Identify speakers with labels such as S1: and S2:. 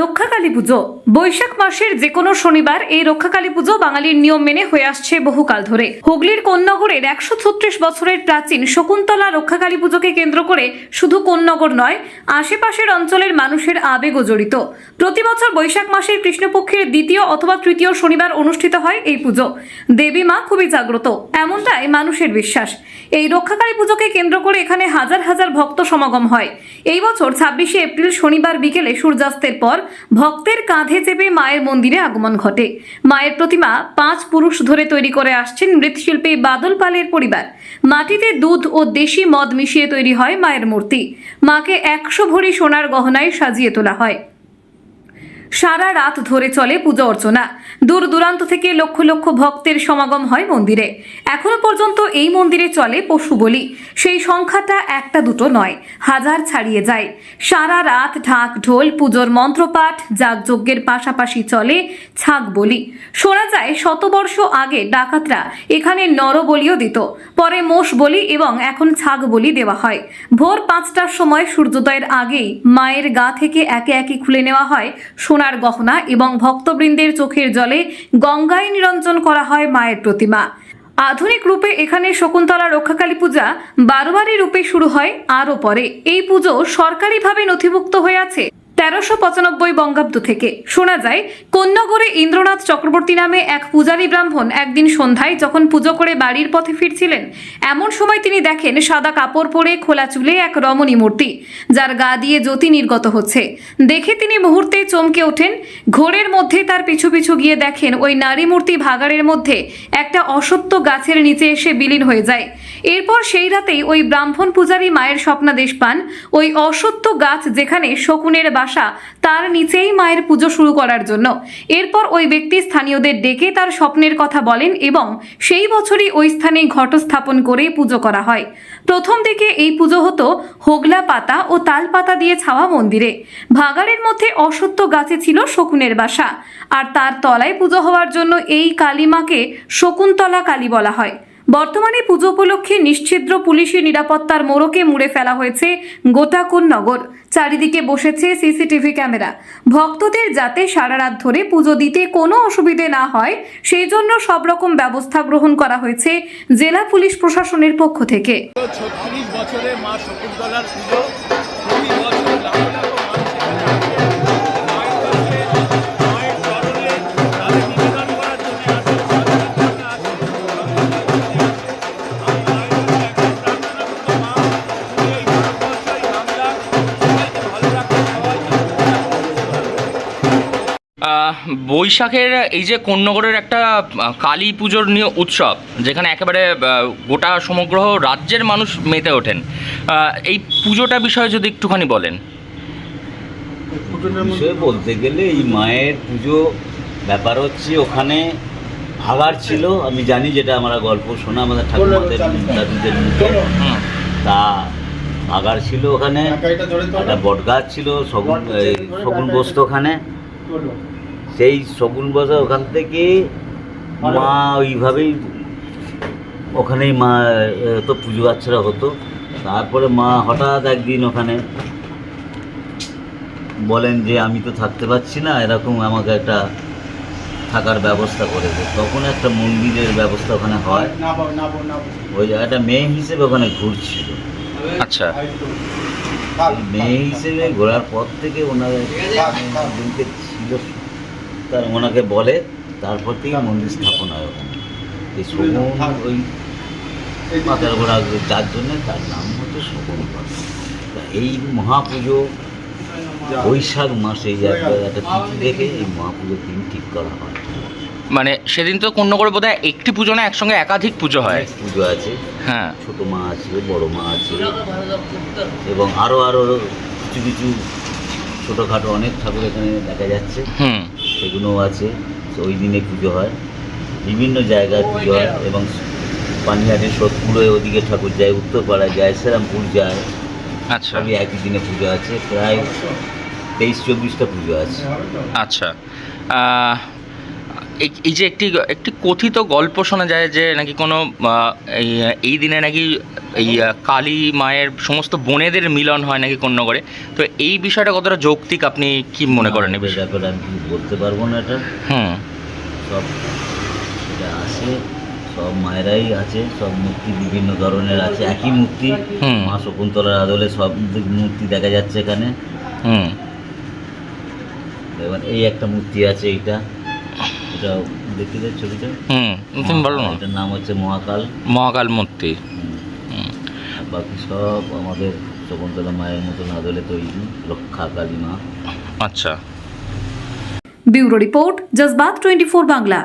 S1: রক্ষাকালী পুজো। বৈশাখ মাসের যে কোনো শনিবার এই রক্ষাকালী পুজো বাঙালির নিয়ম মেনে হয়ে আসছে বহুকাল ধরে। হুগলির কোন্নগরের একশো ছত্রিশ বছরের প্রাচীন শকুন্তলা রক্ষাকালী পুজোকে কেন্দ্র করে শুধু কোন্নগর নয়, আশেপাশের অঞ্চলের মানুষের আবেগও জড়িত। প্রতি বছর বৈশাখ মাসের কৃষ্ণপক্ষের দ্বিতীয় অথবা তৃতীয় শনিবার অনুষ্ঠিত হয় এই পুজো। দেবী মা খুবই জাগ্রত, এমনটাই মানুষের বিশ্বাস। এই রক্ষাকালী পুজোকে কেন্দ্র করে এখানে হাজার হাজার ভক্ত সমাগম হয়। এই বছর ছাব্বিশে এপ্রিল শনিবার বিকেলে সূর্যাস্তের পর ভক্তের কাঁধে চেপে মায়ের মন্দিরে আগমন ঘটে। মায়ের প্রতিমা পাঁচ পুরুষ ধরে তৈরি করে আসছেন মৃৎশিল্পী বাদল পালের পরিবার। মাটিতে দুধ ও দেশি মদ মিশিয়ে তৈরি হয় মায়ের মূর্তি। মাকে একশো ভরি সোনার গহনায় সাজিয়ে তোলা হয়। সারা রাত ধরে চলে পুজো অর্চনা। দূর দূরান্ত থেকে লক্ষ লক্ষ ভক্তের সমাগম হয় মন্দিরে। এখনও পর্যন্ত এই মন্দিরে চলে পশু বলি। সেই সংখ্যাটা একটা দুটো নয়, হাজার ছাড়িয়ে যায়। সারা রাত ঢাক ঢোল, পুজোর মন্ত্রপাঠ, যাগযজ্ঞের পাশাপাশি চলে ছাগ বলি। শোনা যায় শতবর্ষ আগে ডাকাতরা এখানে নর বলিও দিত। পরে মোষ বলি এবং এখন ছাগ বলি দেওয়া হয়। ভোর পাঁচটার সময় সূর্যোদয়ের আগেই মায়ের গা থেকে একে একে খুলে নেওয়া হয় সোনার গহনা এবং ভক্তবৃন্দের চোখের জলে গঙ্গায় নিরঞ্জন করা হয় মায়ের প্রতিমা। আধুনিক রূপে এখানে শকুন্তলা রক্ষাকালী পূজা বারোয়ারি রূপে শুরু হয়, আরও পরে। এই পুজো সরকারিভাবে নথিভুক্ত হয়ে আছে। তেরোশো পঁচানব্বই বঙ্গাব্দ থেকে। শোনা যায় কন্যাগড়ে ইন্দ্রনাথ চক্রবর্তী নামে এক পূজারী ব্রাহ্মণ একদিন সন্ধ্যায় যখন পুজো করে বাড়ির পথে ফিরছিলেন, এমন সময় তিনি দেখেন সাদা কাপড় পরে খোলা চুলে এক রমণী মূর্তি, যার গা দিয়ে জ্যোতি নির্গত হচ্ছে। দেখে তিনি মুহূর্তে চমকে ওঠেন, ঘোরের মধ্যে তার পিছু পিছু গিয়ে দেখেন ওই নারী মূর্তি ভাগাড়ের মধ্যে একটা অসত্য গাছের নিচে এসে বিলীন হয়ে যায়। এরপর সেই রাতেই ওই ব্রাহ্মণ পূজারী মায়ের স্বপ্নাদেশ পান। ওই অসত্য গাছ যেখানে শকুনের বাসা, তার নিচেই মায়ের পুজো শুরু করার জন্য। এরপর ওই ব্যক্তি স্থানীয়দের ডেকে তার স্বপ্নের কথা বলেন এবং সেই বছরই ওই স্থানে ঘট স্থাপন করে পুজো করা হয়। প্রথম দিকে এই পুজো হতো হোগলা পাতা ও তাল পাতা দিয়ে ছাওয়া মন্দিরে। ভাগাড়ের মধ্যে অসত্য গাছে ছিল শকুনের বাসা। আর তার তলায় পুজো হওয়ার জন্য এই কালীমাকে শকুন্তলা কালী বলা হয়। বর্তমানে পুজো উপলক্ষে নিশ্ছিদ্র পুলিশি নিরাপত্তার মোড়কে মুড়ে ফেলা হয়েছে গোটাকুন নগর। চারিদিকে বসেছে সিসিটিভি ক্যামেরা। ভক্তদের যাতে সারা রাত ধরে পুজো দিতে কোনো অসুবিধে না হয়, সেই জন্য সব রকম ব্যবস্থা গ্রহণ করা হয়েছে জেলা পুলিশ প্রশাসনের পক্ষ থেকে।
S2: ছত্রিশ বছরে মা শকুন্তলার পুজো
S3: বৈশাখের এই যে কোন্নগরের একটা কালী পুজোর নিয়ে উৎসব যেখানে একেবারে গোটা সমগ্র রাজ্যের মানুষ মেতে ওঠেন এই পুজোটা বিষয়ে যদি একটুখানি বলেন।
S4: বিষয়ে বলতে গেলে এই মায়ের পুজো ব্যাপার হচ্ছে ওখানে ভাগার ছিল আমি জানি যেটা আমরা গল্প শোনা আমাদের ঠাকুমাদের দাদুদের মুখে। তা ভাগার ছিল ওখানে একটা বট গাছ ছিল শগুন এই শগুন বসতো ওখানে। সেই শগুন বসা ওখান থেকে মা ওইভাবেই ওখানেই মা তো পুজো আচ্ছারা হতো। তারপরে মা হঠাৎ একদিন ওখানে বলেন যে আমি তো থাকতে পারছি না এরকম আমাকে একটা থাকার ব্যবস্থা করে দে। তখন একটা মন্দিরের ব্যবস্থা ওখানে হয়। ওই জায়গাটা মেয়ে হিসেবে ওখানে ঘুরছিল।
S3: আচ্ছা।
S4: মেয়ে হিসেবে ঘোরার পর থেকে ওনার দিনকে ছিল তার ওনাকে বলে তারপর থেকে মন্দির স্থাপন হয় ওখানে। এই শগুন ওই মাথার ঘোড়া যার জন্য তার নাম হচ্ছে। তা এই মহাপুজো বৈশাখ মাসে একটা তিথি দেখে এই মহাপুজোর দিন ঠিক করা হয়।
S3: মানে সেদিন তো কোন্নগরে বোধ হয় একটি পুজো না একসঙ্গে একাধিক পুজো হয়।
S4: পুজো আছে।
S3: হ্যাঁ।
S4: ছোট মা আছে বড় মা আছে এবং আরও আরও কিছু কিছু ছোটোখাটো অনেক ঠাকুর এখানে দেখা যাচ্ছে।
S3: হুম।
S4: সেগুলোও আছে। তো ওই দিনে পুজো হয়। বিভিন্ন জায়গায় পুজো হয় এবং পানিহাটি সোদপুরে ওদিকে ঠাকুর যায় উত্তরপাড়ায় যায় শ্রীরামপুর যায়।
S3: আচ্ছা।
S4: সবই একই দিনে পুজো আছে। প্রায় তেইশ চব্বিশটা পুজো আছে।
S3: আচ্ছা। এই- যে একটি একটি কথিত গল্প শোনা যায় যে নাকি কোনো এই দিনে নাকি এই কালী মায়ের সমস্ত বোনেদের মিলন হয় নাকি কন্যাগড়ে তো এই বিষয়টা কতটা যৌক্তিক? আপনি কি মনে করেন এই বিষয়ে?
S4: ব্যাপারে আমি কিছু বলতে পারব না এটা।
S3: হুম।
S4: সব এটা আছে সব মায়েরাই আছে সব মূর্তি বিভিন্ন ধরনের আছে একই মূর্তি।
S3: হুম।
S4: মা শকুন্তলার আদলে সব মূর্তি দেখা যাচ্ছে এখানে।
S3: হুম।
S4: এবার এই একটা মূর্তি আছে এইটা। এটা দেখতে ছবিটা?
S3: হুম তুমি বলো না।
S4: এটার নাম হচ্ছে মহাকাল।
S3: মহাকাল মূর্তি।
S4: হুম। বাকি সব আমাদের শকুন্তলা মায়ের মতন আদলে তৈরি রক্ষা কালী মা
S3: আচ্ছা।
S1: Bureau report Jazbaat twenty four Bangla.